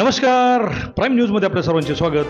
नमस्कार. प्राईम न्यूजमध्ये आपल्या सर्वांचे स्वागत.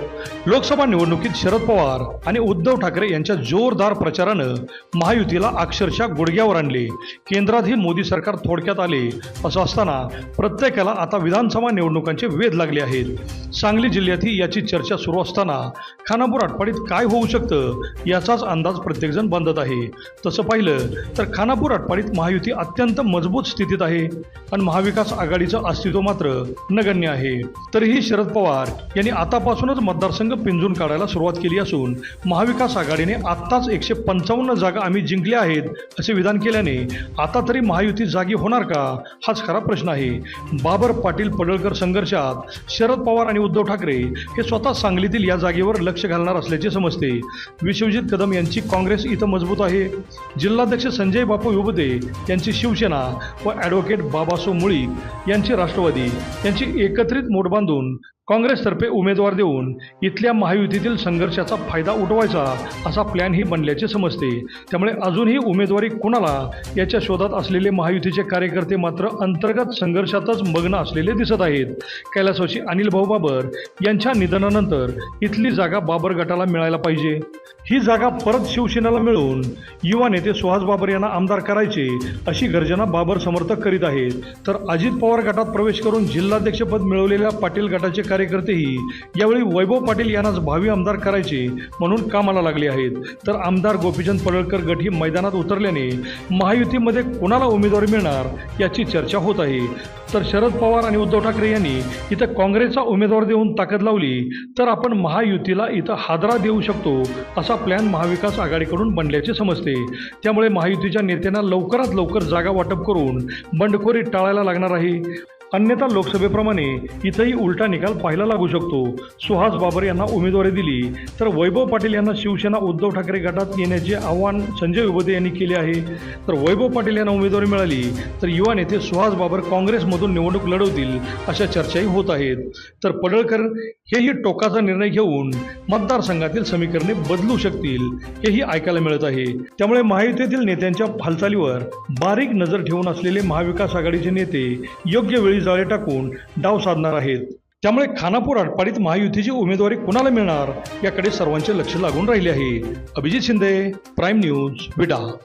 लोकसभा निवडणुकीत शरद पवार आणि उद्धव ठाकरे यांच्या जोरदार प्रचारानं महायुतीला अक्षरशः गुडघ्यावर आणले. केंद्रातही मोदी सरकार थोडक्यात आले असं असताना प्रत्येकाला आता विधानसभा निवडणुकांचे वेध लागले आहेत. सांगली जिल्ह्यातही याची चर्चा सुरू असताना खानापूर आटपाडीत काय होऊ शकतं याचाच अंदाज प्रत्येकजण बांधत आहे. तसं पाहिलं तर खानापूर आटपाडीत महायुती अत्यंत मजबूत स्थितीत आहे. आणि महाविकास आघाडीचं अस्तित्व मात्र नगण्य आहे. तरीही शरद पवार यांनी आतापासूनच मतदारसंघ पिंजून काढायला सुरुवात केली असून महाविकास आघाडीने आत्ताच एकशे पंचावन्न जागा आम्ही जिंकल्या आहेत असे विधान केल्याने आता तरी महायुती जागी होणार का? हाच खरा प्रश्न आहे. बाबर पाटील पडळकर संघर्षात शरद पवार आणि उद्धव ठाकरे हे स्वतः सांगलीतील या जागेवर लक्ष घालणार असल्याचे समजते. विश्वजित कदम यांची काँग्रेस इथं मजबूत आहे. जिल्हाध्यक्ष संजय बापू युबदे यांची शिवसेना व ॲडव्होकेट बाबासो मुळीक यांची राष्ट्रवादी यांची एकत्रित मोठ बांधून काँग्रेसतर्फे उमेदवार देऊन इथल्या महायुतीतील संघर्षाचा फायदा उठवायचा असा प्लॅन ही बनल्याचे समजते. त्यामुळे अजूनही उमेदवारी कुणाला याच्या शोधात असलेले महायुतीचे कार्यकर्ते मात्र अंतर्गत संघर्षातच मग्न असलेले दिसत आहेत. कैलासवासी अनिल भाऊ बाबर यांच्या निधनानंतर इथली जागा बाबर गटाला मिळायला पाहिजे. ही जागा परत शिवसेनेला मिळून युवा नेते सुहास बाबर यांना आमदार करायचे अशी गर्जना बाबर समर्थक करीत आहेत. तर अजित पवार गटात प्रवेश करून जिल्हाध्यक्षपद मिळवलेल्या पाटील गटाचे कार्यकर्तेही यावेळी वैभव पाटील यांनाच भावी आमदार करायचे म्हणून कामाला लागले आहेत. तर आमदार गोपीचंद पडळकर गट ही मैदानात उतरल्याने महायुतीमध्ये कोणाला उमेदवारी मिळणार याची चर्चा होत आहे. तर शरद पवार आणि उद्धव ठाकरे यांनी इथं काँग्रेसचा उमेदवार देऊन ताकद लावली तर आपण महायुतीला इथं हादरा देऊ शकतो असा प्लॅन महाविकास आघाडीकडून बनल्याचे समजते. त्यामुळे महायुतीच्या नेत्यांना लवकरात लवकर जागा वाटप करून बंडखोरी टाळायला लागणार आहे. अन्यथा लोकसभेप्रमाणे इथंही उलटा निकाल पाहायला लागू शकतो. सुहास बाबर यांना उमेदवारी दिली. तर वैभव पाटील यांना शिवसेना उद्धव ठाकरे गटात येण्याचे आव्हान संजय विभुते यांनी केले आहे. तर वैभव पाटील यांना उमेदवारी मिळाली. तर युवा नेते सुहास बाबर काँग्रेसमधून निवडणूक लढवतील अशा चर्चाही होत आहेत. तर पडळकर हेही टोकाचा निर्णय घेऊन मतदारसंघातील समीकरणे बदलू शकतील हेही ऐकायला मिळत आहे. त्यामुळे महायुतीतील नेत्यांच्या हालचालीवर बारीक नजर ठेवून असलेले महाविकास आघाडीचे नेते योग्य वेळी जाळे टाकून डाव साधणार आहेत. त्यामुळे खानापूर आटपाडीत महायुतीची उमेदवारी कुणाला मिळणार? याकडे सर्वांचे लक्ष लागून राहिले आहे. अभिजित शिंदे प्राईम न्यूज विडा